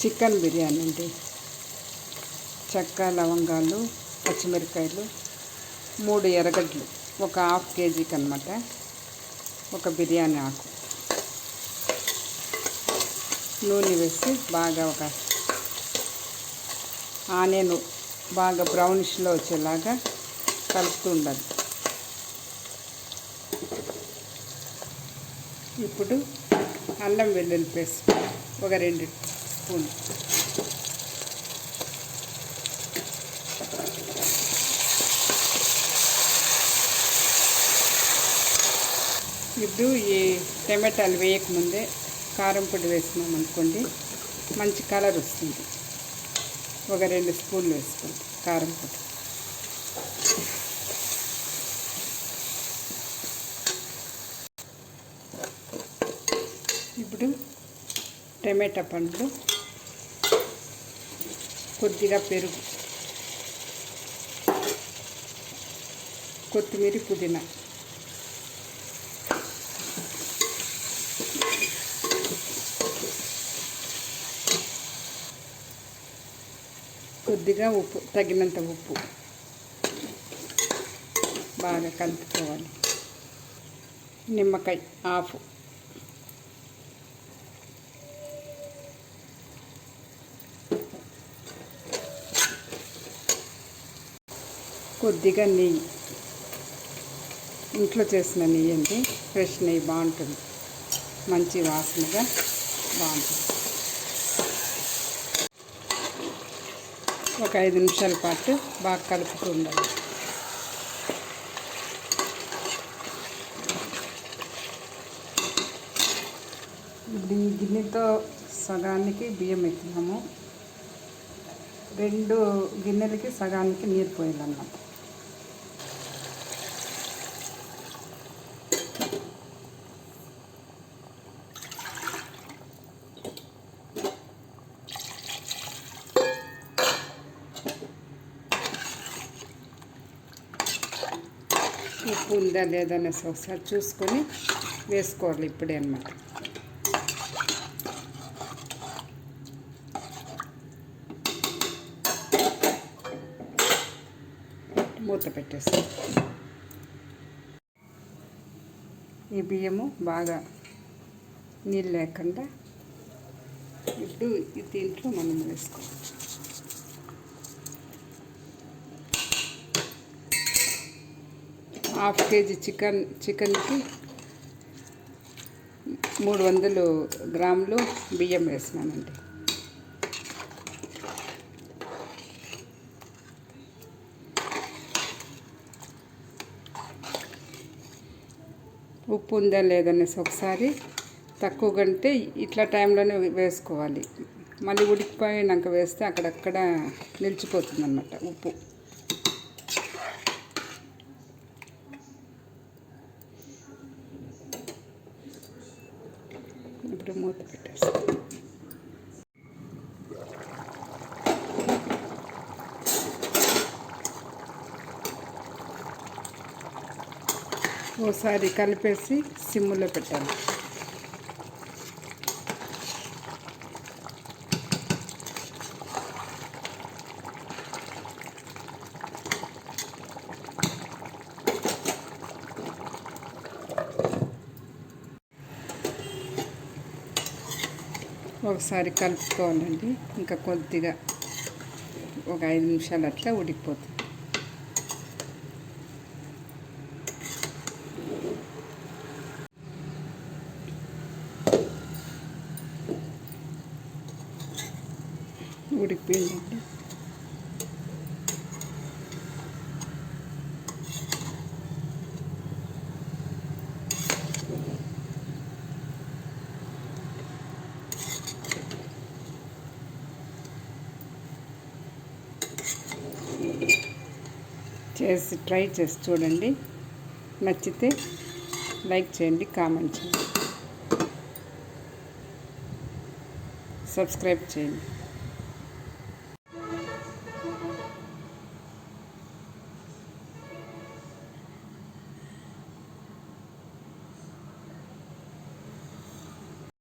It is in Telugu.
చికెన్ బిర్యానీ అండి. చెక్క లవంగాలు పచ్చిమిరకాయలు మూడు ఎర్రగడ్డలు ఒక హాఫ్ కేజీకి అనమాట ఒక బిర్యానీ ఆకు. నూనె వేసి బాగా ఒక ఆనియన్ బాగా బ్రౌనిష్లో వచ్చేలాగా కలుపుతూ ఉండాలి. ఇప్పుడు అల్లం వెల్లుల్లి పేస్ట్ ఒక రెండు స్పూన్. ఇప్పుడు ఈ టమాటాలు వేయకముందే కారం పొడి వేసినాం అనుకోండి మంచి కలర్ వస్తుంది. ఒక రెండు స్పూన్లు వేసుకోండి కారం పొడి ఇప్పుడు టమాటా పండ్లు కొద్దిగా పెరుగు కొత్తిమీర పుదీనా. కొద్దిగా ఉప్పు తగినంత ఉప్పు. బాగా కలుపుకోవాలి. నిమ్మకాయ ఆఫ్. కొద్దిగా నెయ్యి. ఇంట్లో చేసిన నెయ్యి అండి ఫ్రెష్ నెయ్యి బాగుంటుంది. మంచి వాసనగా బాగుంటుంది. ఒక ఐదు నిమిషాల పాటు బాగా కలుపుతూ ఉండాలి. ఇప్పుడు ఈ గిన్నెతో సగానికి బియ్యం ఎత్తినాము రెండు గిన్నెలకి సగానికి నీరు పోయాలన్నమాట. ఉప్పు ఉందా లేదా అనేసి ఒకసారి చూసుకొని వేసుకోవాలి ఇప్పుడే అనమాట మూత పెట్టేస్తాం. ఈ బియ్యము బాగా నీళ్ళు లేకుండా ఇప్పుడు దీంట్లో మనం వేసుకోవచ్చు హాఫ్ కేజీ చికెన్ చికెన్కి మూడు వందలు గ్రాములు బియ్యం వేసినానండి. ఉప్పు ఉందా లేదనేసి ఒకసారి తక్కువ కంటే ఇట్లా టైంలోనే వేసుకోవాలి. మళ్ళీ ఉడికిపోయినాక వేస్తే అక్కడక్కడ నిలిచిపోతుంది అన్నమాట ఉప్పు. ఇప్పుడు మూత పెట్టేస్తాం ఓసారి కలిపేసి సిమ్లో పెట్టాలి. ఒకసారి కలుపుకోవాలండి. ఇంకా కొద్దిగా ఒక ఐదు నిమిషాలు అట్లా ఉడికిపోతుంది. ఉడికిపోయిందండి. చేసి ట్రై చేసి చూడండి. నచ్చితే లైక్ చేయండి కామెంట్ చేయండి. సబ్స్క్రైబ్ చేయండి.